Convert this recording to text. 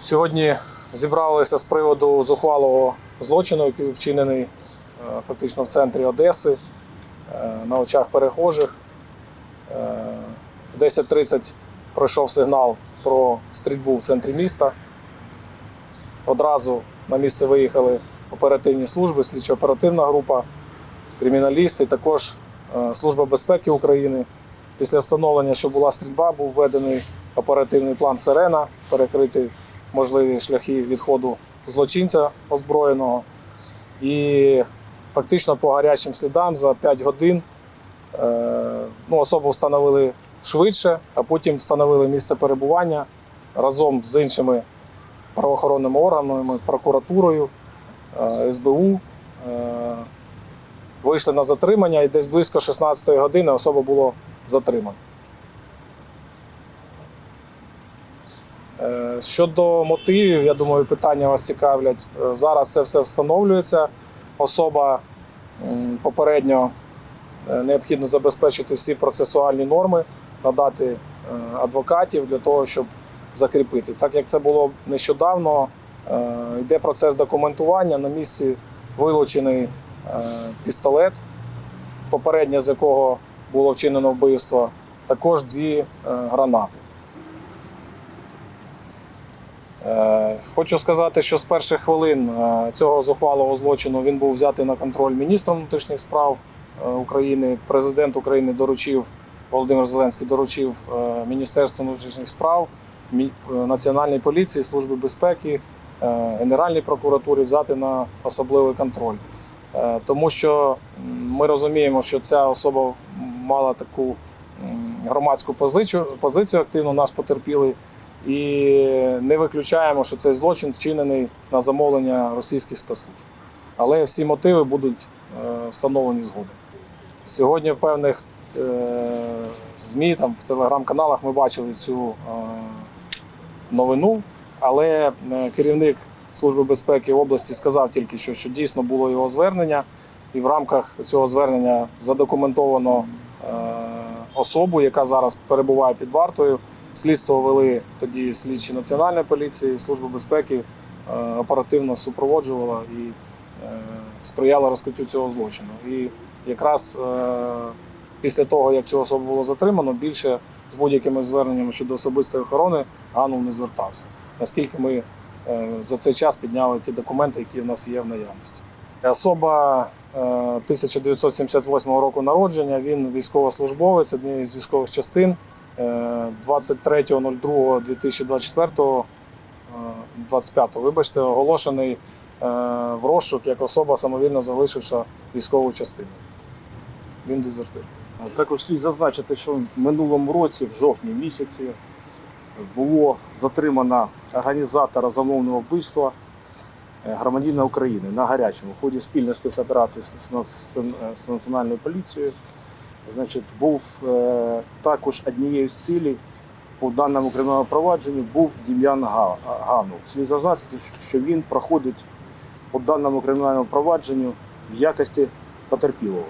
Сьогодні зібралися з приводу зухвалого злочину, який вчинений е, фактично в центрі Одеси е, на очах перехожих. Е, В 10.30 пройшов сигнал про стрільбу в центрі міста. Одразу на місце виїхали оперативні служби, слідчо-оперативна група, криміналісти, також Служба безпеки України. Після встановлення, що була стрільба, був введений оперативний план Сирена, перекрити можливі шляхи відходу злочинця озброєного. І фактично по гарячим слідам за 5 годин е, ну, особу встановили швидше, а потім встановили місце перебування разом з іншими правоохоронними органами, прокуратурою, е, СБУ. Е, Вийшли на затримання і десь близько 16 години особа було затримано. Щодо мотивів, я думаю, питання вас цікавлять. Е, Зараз це все встановлюється. Особа попередньо е, необхідно забезпечити всі процесуальні норми, надати е, адвокатів для того, щоб закріпити. Так як це було нещодавно, е, йде процес документування. На місці вилучений е, пістолет, попереднє з якого було вчинено вбивство, також дві е, гранати. Е, Хочу сказати, що з перших хвилин е, цього зухвалого злочину він був взятий на контроль міністром внутрішніх справ е, України. Президент України доручив, Володимир Зеленський доручив Міністерству внутрішніх справ, Національній поліції, Службі безпеки, Генеральній прокуратурі взяти на особливий контроль. Тому що ми розуміємо, що ця особа мала таку громадську позицію, позицію активно наш потерпілий. І не виключаємо, що цей злочин вчинений на замовлення російських спецслужб. Але всі мотиви будуть е, встановлені згодом. Сьогодні в певних е, ЗМІ, там, в телеграм-каналах ми бачили цю е, новину, але керівник Служби безпеки області сказав тільки що, що дійсно було його звернення, і в рамках цього звернення задокументовано особу, яка зараз перебуває під вартою. Слідство вели тоді слідчі національної поліції, служба безпеки е, оперативно супроводжувала і е, сприяла розкриттю цього злочину. І якраз е, після того, як цю особу було затримано, більше з будь-якими зверненнями щодо особистої охорони Ганул не звертався. Наскільки ми за цей час підняли ті документи, які в нас є в наявності. Особа е, 1978 року народження, він військовослужбовець однієї з військових частин. Е, 23.02.2024, е, 25, вибачте, оголошений е, в розшук як особа, самовільно залишивши військову частину. Він дезертир. Також слід зазначити, що в минулому році, в жовтні місяці, було затримано організатора замовного вбивства е, громадянина України на гарячому в ході спільної спецоперації з національною поліцією. Значить, був е, також однією з цілей по даному кримінальному провадженню був Дім'ян Гану. Слід зазначити, що він проходить по даному кримінальному провадженню в якості потерпілого.